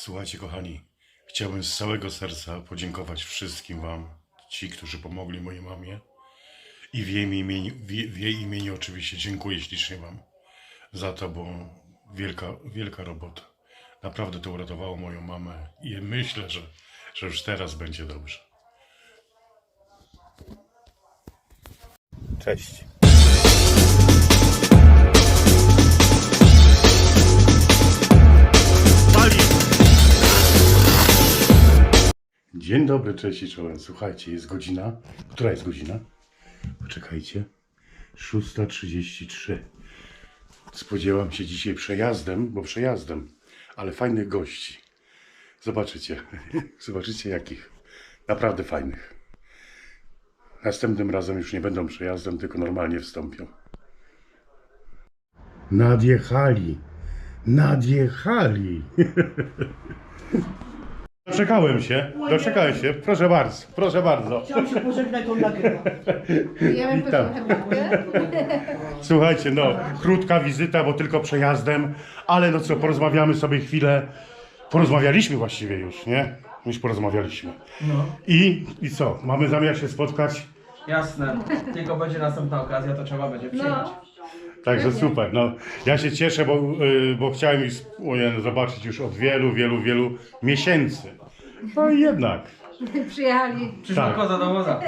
Słuchajcie, kochani, chciałbym z całego serca podziękować wszystkim Wam, ci, którzy pomogli mojej mamie. I w jej imieniu, w jej, imieniu oczywiście dziękuję ślicznie Wam za to, bo wielka, wielka robota. Naprawdę to uratowało moją mamę i myślę, że, że już teraz będzie dobrze. Cześć. Dzień dobry, cześć i czołem. Słuchajcie, jest godzina. Która jest godzina? Poczekajcie. 6.33. Spodziewam się dzisiaj przejazdem, bo przejazdem, ale fajnych gości. Zobaczycie. Zobaczycie jakich. Naprawdę fajnych. Następnym razem już nie będą przejazdem, tylko normalnie wstąpią. Nadjechali. Nadjechali. Doczekałem się. Doczekałem się. Proszę bardzo. Proszę bardzo. Chciałam się pożegnać, to nagrywa. Ja bym Witam. Słuchajcie, no, krótka wizyta, bo tylko przejazdem, ale no co, porozmawiamy sobie chwilę. Porozmawialiśmy właściwie już, nie? Już porozmawialiśmy. No. I, I co? Mamy zamiar się spotkać? Jasne. Tylko będzie następna okazja, to trzeba będzie przyjechać. No, Także super. No, ja się cieszę, bo, y, bo chciałem już ojej, zobaczyć już od wielu, wielu, wielu miesięcy. No i jednak. przyjechali. Przyszła Tak. koza do woza.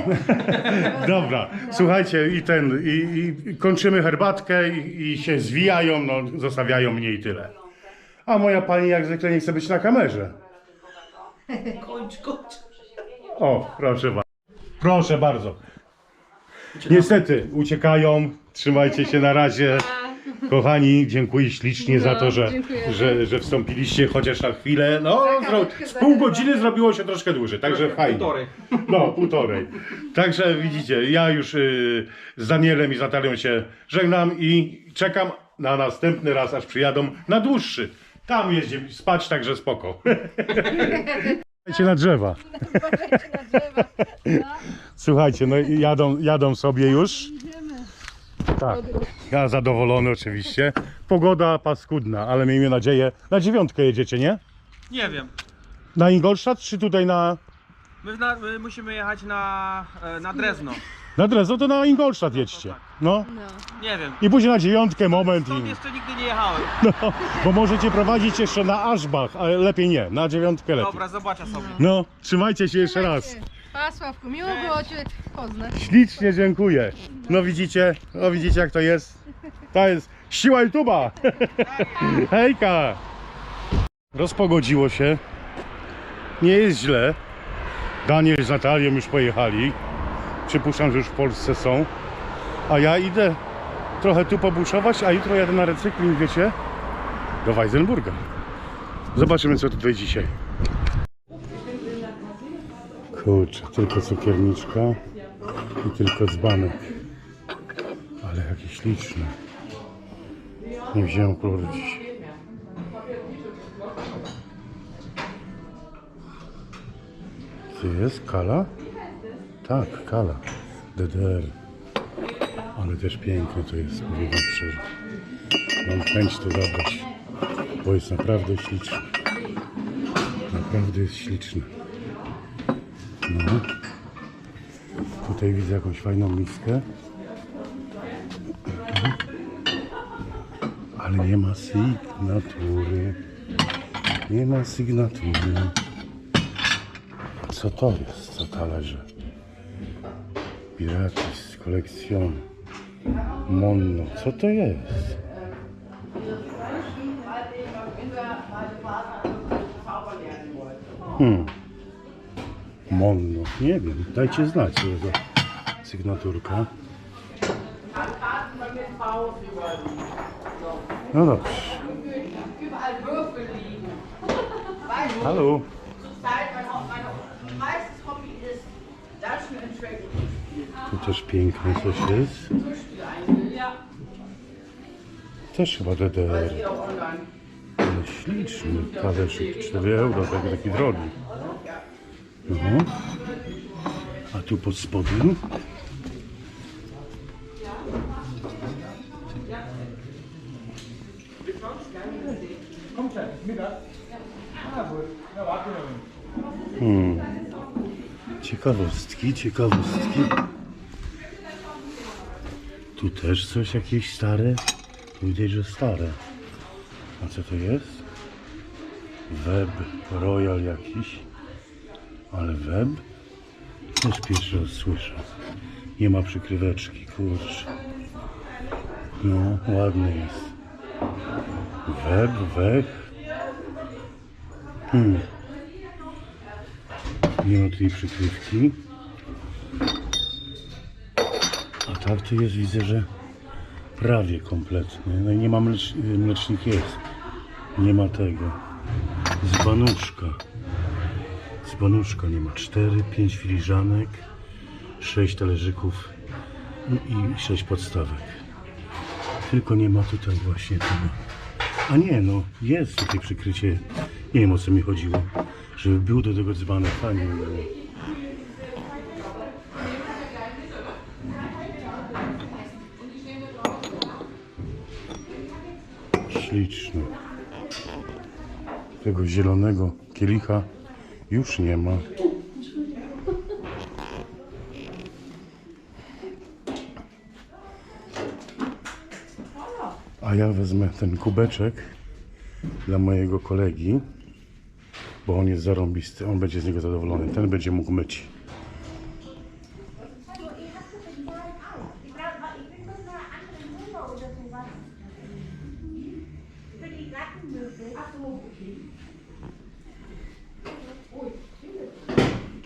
Dobra, słuchajcie, i ten, i, i kończymy herbatkę i, i się zwijają, no, zostawiają mnie i tyle. A moja pani jak zwykle nie chce być na kamerze. Kończ, kończ. O, proszę bardzo. Proszę bardzo. Niestety, uciekają. Trzymajcie się na razie. Kochani, dziękuję ślicznie za to, że, dziękujemy. że, że wstąpiliście chociaż na chwilę. No, zro, z pół godziny zrobiło się troszkę dłużej, także fajnie. Półtorej. No, półtorej. Także widzicie, ja już y, z Danielem i z Natalią się żegnam i czekam na następny raz, aż przyjadą na dłuższy. Tam jeździmy spać, także spoko. Słuchajcie na drzewa. Drzewa. Słuchajcie, no i jadą, jadą sobie już. Tak, ja zadowolony oczywiście. Pogoda paskudna, ale miejmy nadzieję. Na dziewiątkę jedziecie, nie? Nie wiem. Na Ingolstadt czy tutaj na... My, na, my musimy jechać na, e, na Drezno. Na Drezno to na Ingolstadt jedźcie. No. Nie wiem. I później na dziewiątkę moment Stąd i... jeszcze nigdy nie jechałem. No, bo możecie prowadzić jeszcze na Aszbach, ale lepiej nie, na dziewiątkę lepiej. Dobra, zobaczę sobie. No, trzymajcie się jeszcze raz. Pa Sławku, miło było Cię poznać. Ślicznie dziękuję. No widzicie, no widzicie jak to jest. To jest siła YouTube'a. Hejka. Rozpogodziło się. Nie jest źle. Daniel z Natalią już pojechali. Przypuszczam, że już w Polsce są. A ja idę trochę tu pobuszować, a jutro jadę na recykling, wiecie, do Weisenburga. Zobaczymy co tutaj dzisiaj. Kurczę, tylko cukierniczka i tylko dzbanek. Ale jakie śliczne. Nie wziąłem koloru dzisiaj. Co jest? Kala? Tak, kala. DDR. Ale też piękne to jest, powiem szczerze. Mam chęć to zabrać, bo jest naprawdę śliczne. Naprawdę jest śliczne. No. Tutaj widzę jakąś fajną miskę. Ale nie ma sygnatury. Nie ma sygnatury. Co to jest? Co talerze? Piratis, kolekcjon. Monno. Co to jest? Hmm. Monno. Nie wiem. Dajcie znać, co to sygnaturka. No dobrze. Hallo. Tu też piękne coś jest. Też chyba DDR. Ale śliczny talerzyk. 4 euro, taki, taki drogi. Mhm. A tu pod spodem. Hmm. Ciekawostki, ciekawostki. Tu też coś jakieś stare. Widać, że stare. A co to jest? Web Royal jakiś. Ale web? Też pierwszy raz słyszę. Nie ma przykryweczki, kurczę. No, ładny jest. Web, wech. Hmm. Nie ma tutaj przykrywki. A tak to jest, widzę, że prawie kompletny. No i nie ma mlecz, mlecznik jest. Nie ma tego. Z banuszka. Z banuszka nie ma. 4, 5 filiżanek, 6 talerzyków i 6 podstawek. Tylko nie ma tutaj właśnie tego. A nie, no jest tutaj przykrycie. Nie wiem o co mi chodziło. Żeby był do tego dzbanek, fajnie by było. Śliczny. Tego zielonego kielicha już nie ma. A ja wezmę ten kubeczek dla mojego kolegi, bo on jest zarąbisty, on będzie z niego zadowolony. Ten będzie mógł myć.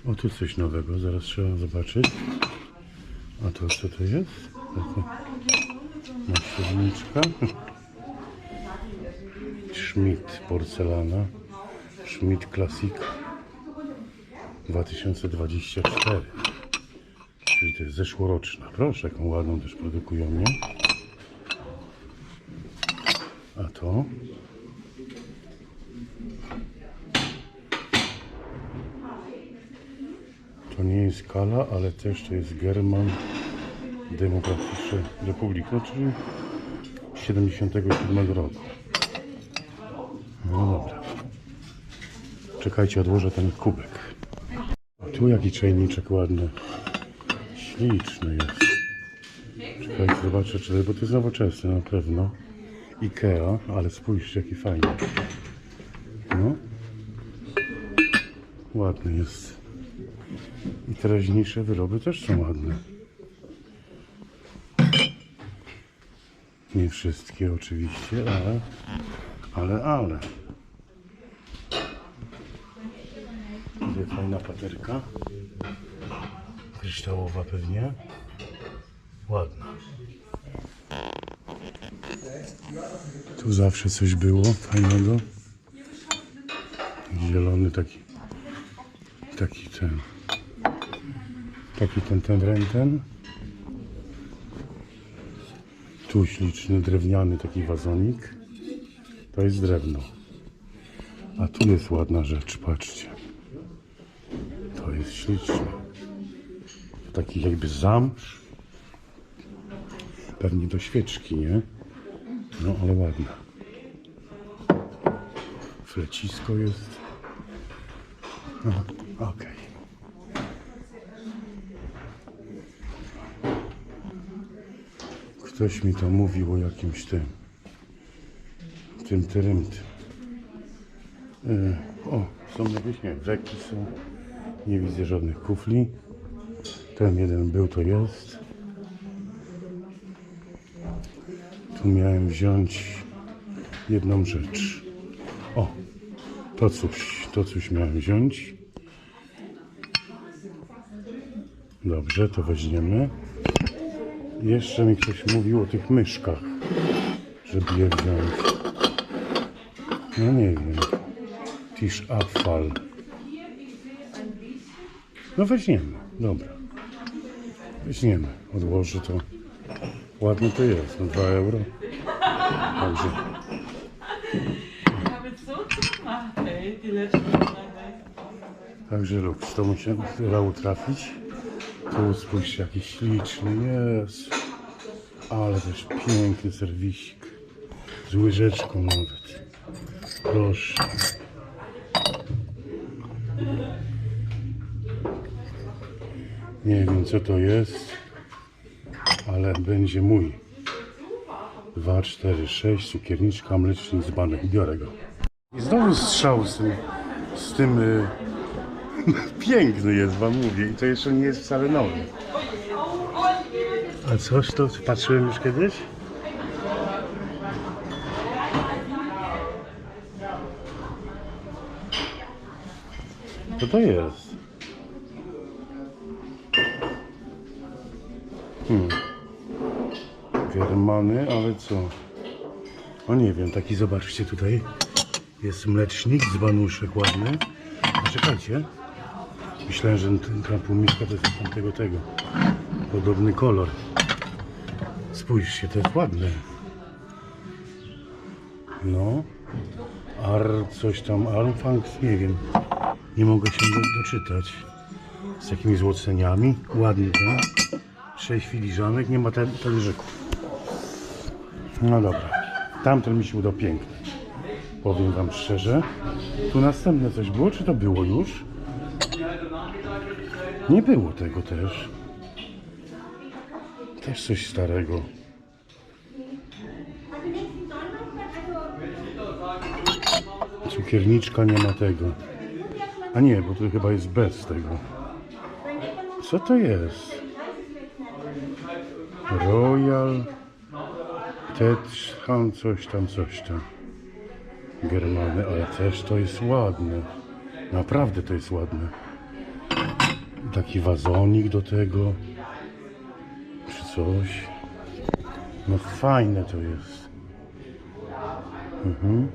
O, tu nowego, zaraz trzeba zobaczyć. A to co to jest? Taka nasienniczka. Schmidt porcelana. Schmidt Classic 2024. Czyli to jest zeszłoroczna. Proszę, jaką ładną też produkują, nie? A to? To nie jest Kala, ale też to jest German Demokratyczny Republik, no czyli 77 roku. No dobra. Czekajcie, odłożę ten kubek. A tu jaki czajniczek ładny. Śliczny jest. Czekajcie, zobaczę, czy, bo to jest nowoczesny na pewno. Ikea, ale spójrzcie, jaki fajny. No. Ładny jest. Teraźniejsze wyroby też są ładne. Nie wszystkie oczywiście, ale, ale, ale. Tutaj fajna paterka. Kryształowa pewnie. Ładna. Tu zawsze coś było fajnego. Zielony taki, taki ten, taki ten, ten, ten, ten. Tu śliczny, drewniany taki wazonik. To jest drewno. A tu jest ładna rzecz, patrzcie. To jest śliczne. Taki jakby zamsz. Pewnie do świeczki, nie? No, ale ładna. Flecisko jest. No, okej. Ktoś mi to mówił o jakimś tym. Tym, tym, tym. Yy, o, są jakieś, nie, brzegi są. Nie widzę żadnych kufli. Ten jeden był, to jest. Tu miałem wziąć jedną rzecz. O, to coś, to coś miałem wziąć. Dobrze, to weźmiemy. Jeszcze mi ktoś mówił o tych myszkach, żeby je wziąć. No nie wiem. Tisch Abfall. No weźmiemy, dobra. Weźmiemy, odłożę to. Ładne to jest, no 2 euro. Także Także luks, to mu się udało trafić. Tu spójrzcie, jaki śliczny jest. Ale też piękny serwisik. Z łyżeczką nawet. Proszę. Nie wiem co to jest, ale będzie mój. 2, 4, 6, cukierniczka, mlecznik z banek. Biorę go. I znowu strzał z tym, z tym y... piękny jest wam mówię i to jeszcze nie jest wcale nowy. A coś to patrzyłem już kiedyś? Co to jest? Hmm. Germany, ale co? O nie wiem, taki zobaczcie tutaj. Jest mlecznik z banuszek ładny. A czekajcie. Myślałem, że ten krampumiszka to jest tamtego tego. Podobny kolor. Spójrzcie, to jest ładne. No. Ar, coś tam, Armfangs, nie wiem. Nie mogę się do, doczytać. Z takimi złoceniami. Ładny ten. Sześć filiżanek, nie ma ta- talerzyków. No dobra. Tamten mi się udał piękny. Powiem wam szczerze. Tu następne coś było, czy to było już? Nie było tego też. Też coś starego. Cukierniczka nie ma tego. A nie, bo to chyba jest bez tego. Co to jest? Royal Tetschan, coś tam, coś tam. Germany, ale też to jest ładne. Naprawdę to jest ładne. Taki wazonik do tego. Coś. No fajne to jest. Mhm.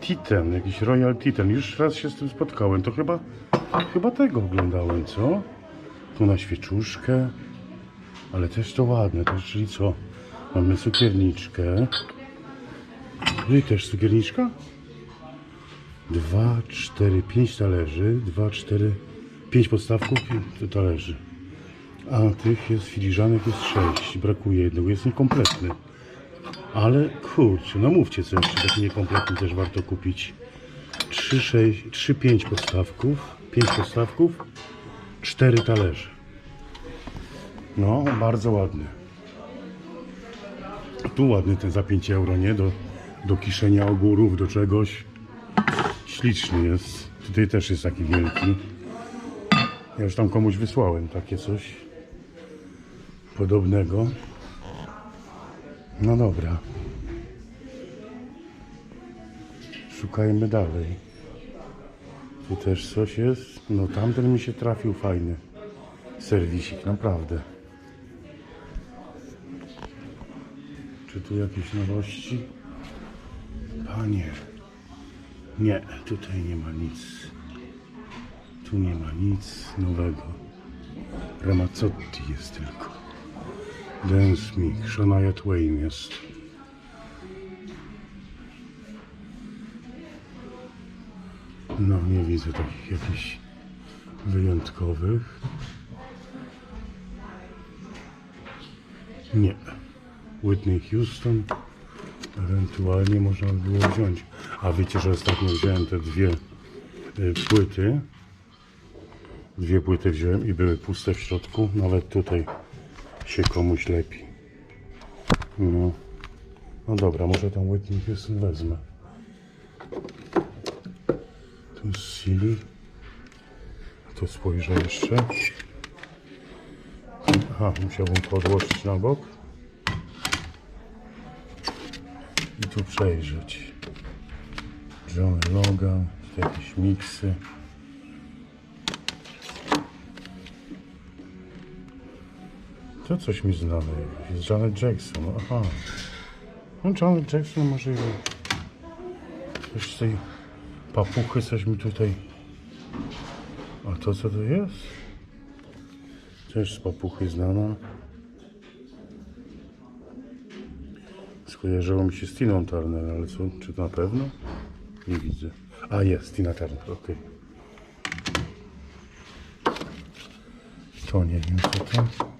Titan, jakiś Royal Titan. Już raz się z tym spotkałem. To chyba, chyba tego oglądałem, co? Tu na świeczuszkę. Ale też to ładne. To czyli co? Mamy cukierniczkę. No i też cukierniczka? Dwa, cztery, pięć talerzy. Dwa, cztery, pięć podstawków i talerzy. A tych jest filiżanek jest sześć. Brakuje jednego. Jest niekompletny. Ale kurczę, no mówcie co jeszcze taki niekompletny też warto kupić. 3, 6, 3, 5 podstawków, 5 podstawków, 4 talerze. No, bardzo ładny. Tu ładny ten za 5 euro, nie? Do, do kiszenia ogórów, do czegoś. Śliczny jest. Tutaj też jest taki wielki. Ja już tam komuś wysłałem takie coś podobnego. No dobra. Szukajmy dalej. Tu też coś jest. No tamten mi się trafił fajny. Serwisik, naprawdę. Czy tu jakieś nowości? Panie. Nie, tutaj nie ma nic. Tu nie ma nic nowego. Ramazzotti jest tylko. Dance Me, Shania Twain jest. No, nie widzę takich jakichś wyjątkowych. Nie. Whitney Houston. Ewentualnie można by było wziąć. A wiecie, że ostatnio wziąłem te dwie y, płyty. Dwie płyty wziąłem i były puste w środku. Nawet tutaj się komuś lepi. No. No dobra, może tam Whitney Houston wezmę. Tu jest. Tu spojrzę jeszcze. Aha, musiałbym to odłożyć na bok. I tu przejrzeć. John Logan, jakieś miksy. To coś mi znane. Jest Janet Jackson. Aha. No Janet Jackson może coś z tej papuchy coś mi tutaj. A to co to jest? Też z papuchy znana. Skojarzyło mi się z Tiną Turner, ale co, czy to na pewno? Nie widzę. A jest, Tina Turner, okej. To nie wiem co to.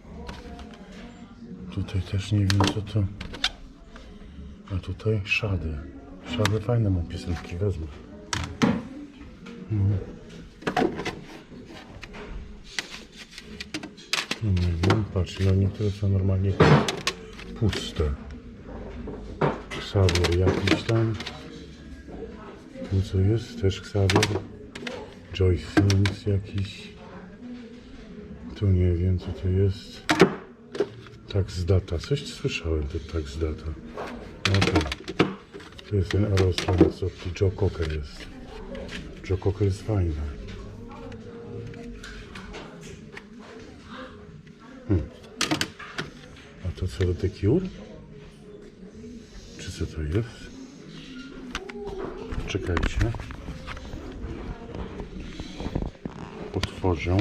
Tutaj też nie wiem co to. A tutaj szady. Szady fajne mam piosenki, wezmę. No. no. Nie wiem, patrz, no niektóre są normalnie puste. Xavier jakiś tam. Tu co jest? Też Xavier. Joy jakiś. Tu nie wiem co to jest. Tax Data. Coś słyszałem, ten Tax Data. No to, jest ten Aerosmith, co Joe Cocker jest. Joe Cocker jest fajny. A to co do The? Czy co to jest? Czekajcie. Otworzę,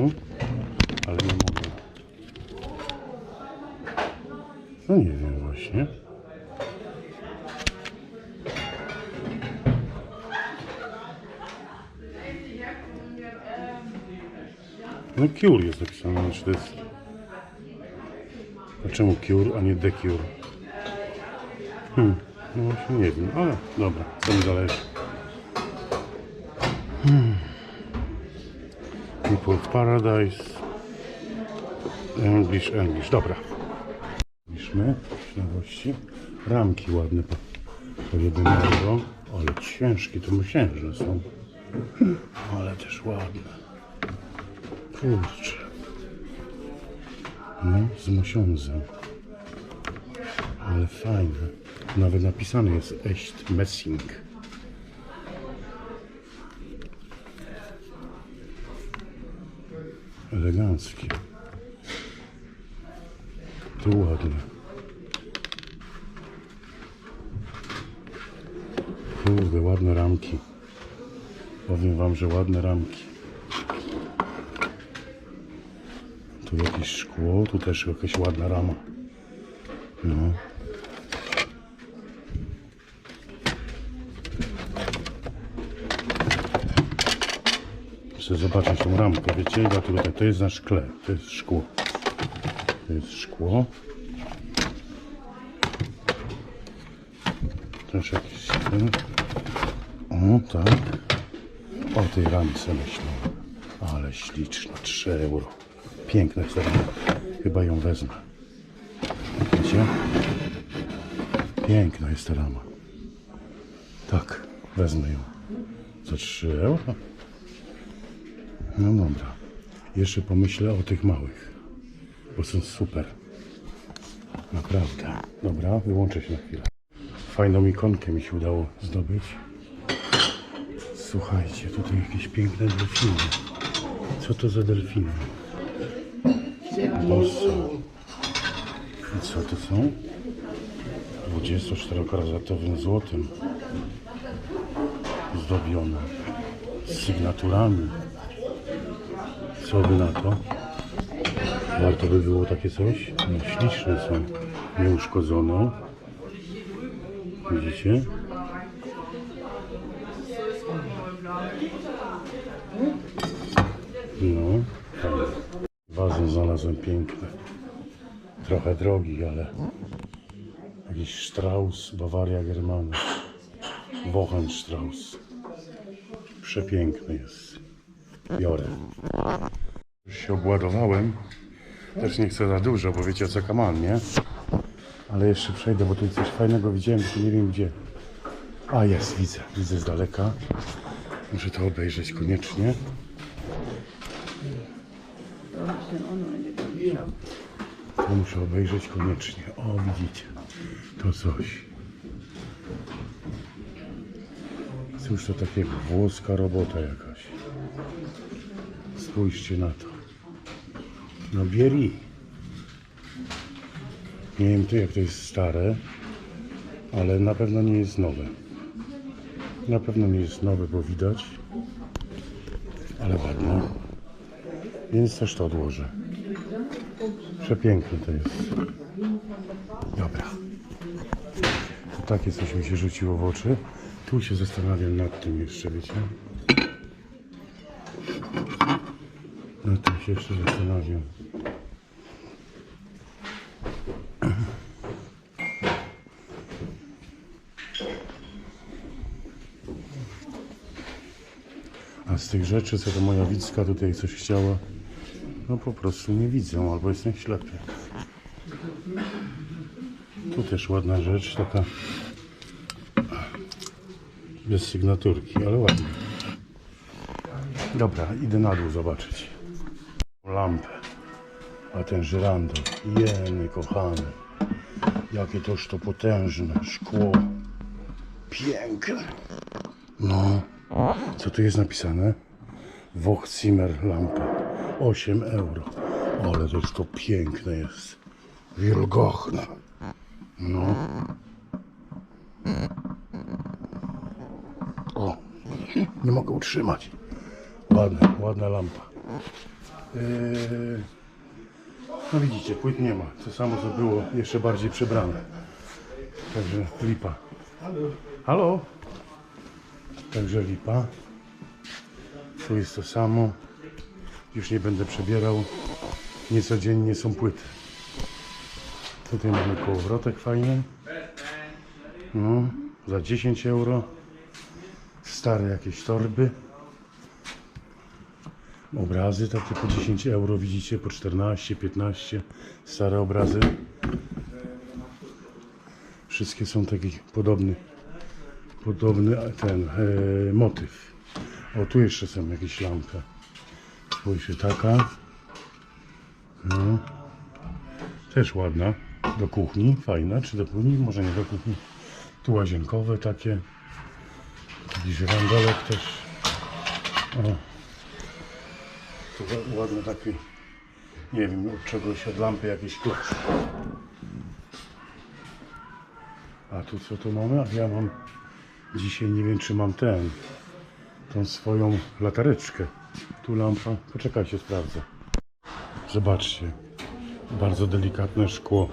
No Cure jest napisane, czy to jest... A czemu Cure, a nie The Cure? Hmm, no właśnie nie wiem, ale dobra, co mi zależy. Hmm. People of Paradise. English, English, dobra. Piszmy, śmiałości. Ramki ładne po, po 1 euro. Ale ciężkie, to myślałem, są. Ale też ładne. Kurczę. No, z mosiądzem. Ale fajne. Nawet napisane jest echt messing. Eleganckie. Tu ładne. Kurde, ładne ramki. Powiem wam, że ładne ramki. Tu jakieś szkło, tu też jakaś ładna rama. No. Chcę zobaczyć tą ramkę, wiecie, dlatego to jest na szkle, to jest szkło. To jest szkło. Też jakiś. O, tak. O tej ramce myślę. Ale śliczna, 3 euro. Piękna rama. Chyba ją wezmę. Wiecie? Piękna jest ta rama. Tak, wezmę ją. Za 3 euro? No dobra. Jeszcze pomyślę o tych małych. Bo są super. Naprawdę. Dobra, wyłączę się na chwilę. Fajną ikonkę mi się udało zdobyć. Słuchajcie, tutaj jakieś piękne delfiny. Co to za delfiny? I co to są? 24-karatowym złotem. Zdobione. Z sygnaturami. Co by na to? Warto by było takie coś? No, śliczne są. Nieuszkodzone. Widzicie? No, fajne. Wazon znalazłem piękny. Trochę drogi, ale jakiś Strauss, Bawaria Germana. Wochenstrauss. Przepiękny jest. Biorę. Już się obładowałem. Też nie chcę za dużo, bo wiecie co kaman, nie? Ale jeszcze przejdę, bo tu coś fajnego widziałem, tylko nie wiem gdzie. A jest, widzę, widzę z daleka. Muszę to obejrzeć koniecznie. To muszę obejrzeć koniecznie. O, widzicie, to coś. Cóż to takiego? Włoska robota jakaś. Spójrzcie na to. No bieri. Nie wiem tu jak to jest stare, ale na pewno nie jest nowe. Na pewno nie jest nowe, bo widać. Ale ładne. Więc też to odłożę. Przepiękne to jest. Dobra. Takie coś mi się rzuciło w oczy. Tu się zastanawiam nad tym jeszcze, wiecie. Nad tym się jeszcze zastanawiam. A z tych rzeczy, co to moja Wicka tutaj coś chciała, no po prostu nie widzę, albo jestem ślepy. Tu też ładna rzecz, taka bez sygnaturki, ale ładnie. Dobra, idę na dół zobaczyć. Lampę. A ten żyrandol, jeny kochany. Jakie toż to potężne szkło. Piękne. No, co tu jest napisane? Wochzimmer lampa. 8 euro. Ale toż to piękne jest. Wilgochne. No. O, nie mogę utrzymać. Ładna, ładna lampa. Yy, no widzicie, płyt nie ma. To samo co było, jeszcze bardziej przebrane. Także lipa. Halo? Także lipa. Tu jest to samo. Już nie będę przebierał. Niecodziennie są płyty. Tutaj mamy kołowrotek fajny. No, za 10 euro. Stare jakieś torby. Obrazy takie po 10 euro widzicie, po 14, 15. Stare obrazy. Wszystkie są taki podobny, podobny ten e, motyw. O, tu jeszcze są jakieś lampy. Spójrzcie, taka. No. Też ładna. Do kuchni, fajna. Czy do kuchni? Może nie do kuchni. Tu łazienkowe takie. Taki żyrandolek też. O. Tu ła- ładny taki, nie wiem, od czegoś, od lampy jakiś klucz. A tu co tu mamy? A ja mam dzisiaj, nie wiem czy mam ten, tą swoją latareczkę. Tu lampa, poczekajcie, sprawdzę. Zobaczcie, bardzo delikatne szkło.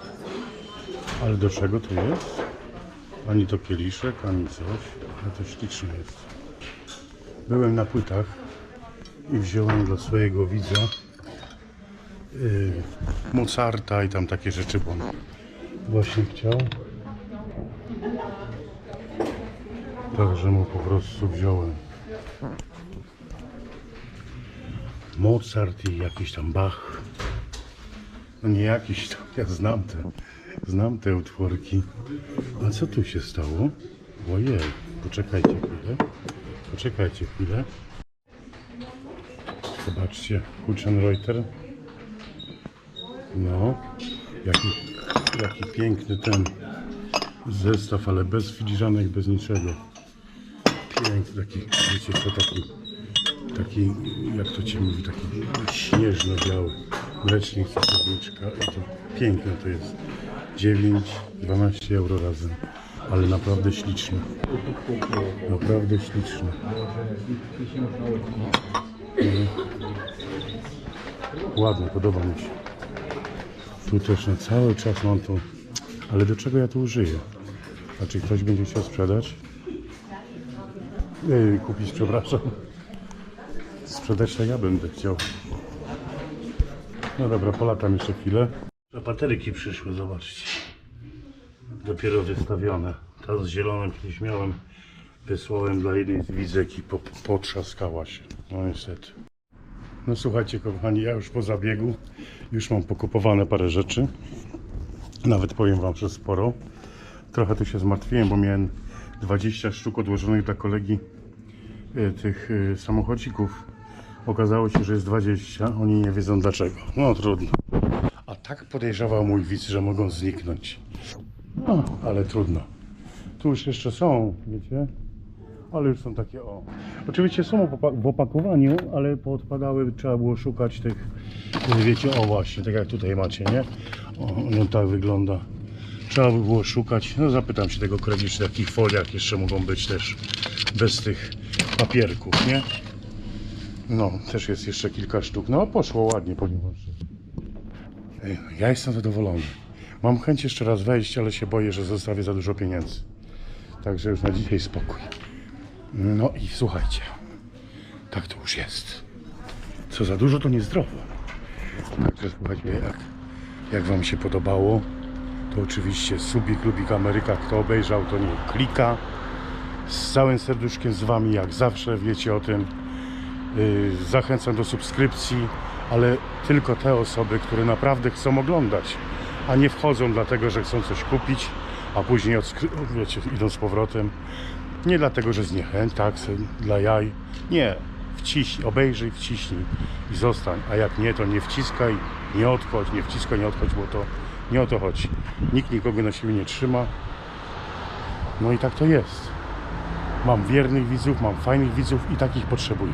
Ale do czego to jest? Ani to kieliszek, ani coś. Ale to śliczne jest. Byłem na płytach i wziąłem dla swojego widza yy, Mozarta i tam takie rzeczy, bo on właśnie chciał. Także mu po prostu wziąłem. Mozart i jakiś tam Bach. No nie jakiś tam, ja znam te, znam te utworki. A co tu się stało? Ojej, poczekajcie chwilę. Poczekajcie chwilę. Zobaczcie, Reuter. No, jaki, jaki piękny ten zestaw, ale bez filiżanek, bez niczego. Piękny, taki, wiecie co, taki, taki, jak to ci mówi, taki śnieżno-biały. Mlecznik, cukierniczka i to piękne to jest. 9, 12 euro razem, ale naprawdę śliczne. Naprawdę śliczne. Ładnie, podoba mi się. Tu też na cały czas mam to. Ale do czego ja tu użyję? A czy ktoś będzie chciał sprzedać? Ej, kupić, przepraszam. Sprzedać to ja będę chciał. No dobra, polatam jeszcze chwilę. Bateryki przyszły, zobaczcie. Dopiero wystawione. Ta z zieloną kiedyś miałem. Wysłałem dla jednej z widzek i po, potrzaskała się. No niestety. No słuchajcie kochani, ja już po zabiegu już mam pokupowane parę rzeczy. Nawet powiem wam, że sporo. Trochę tu się zmartwiłem, bo miałem 20 sztuk odłożonych dla kolegi y, tych y, samochodzików. Okazało się, że jest 20. Oni nie wiedzą dlaczego. No trudno. A tak podejrzewał mój widz, że mogą zniknąć. No, ale trudno. Tu już jeszcze są, wiecie? Ale już są takie o. Oczywiście są w opakowaniu, ale poodpadały, trzeba było szukać tych, wiecie, o właśnie, tak jak tutaj macie, nie? O, no tak wygląda. Trzeba by było szukać, no zapytam się tego kolegi, czy w jakich foliach jeszcze mogą być też bez tych papierków, nie? No, też jest jeszcze kilka sztuk. No, poszło ładnie, ponieważ Ej, ja jestem zadowolony. Mam chęć jeszcze raz wejść, ale się boję, że zostawię za dużo pieniędzy. Także już na dzisiaj spokój. No i słuchajcie, tak to już jest. Co za dużo, to niezdrowo. Także słuchajcie, jak, jak Wam się podobało, to oczywiście subik, lubik Ameryka, kto obejrzał, to nie klika. Z całym serduszkiem z Wami, jak zawsze, wiecie o tym. Yy, Zachęcam do subskrypcji, ale tylko te osoby, które naprawdę chcą oglądać, a nie wchodzą dlatego, że chcą coś kupić, a później wiecie, idą z powrotem. Nie dlatego, że zniechęta, chce dla jaj. Nie. Wciśnij, obejrzyj, wciśnij i zostań. A jak nie, to nie wciskaj, nie odchodź, nie wciskaj, nie odchodź, bo to nie o to chodzi. Nikt nikogo na siebie nie trzyma. No i tak to jest. Mam wiernych widzów, mam fajnych widzów i takich potrzebuję.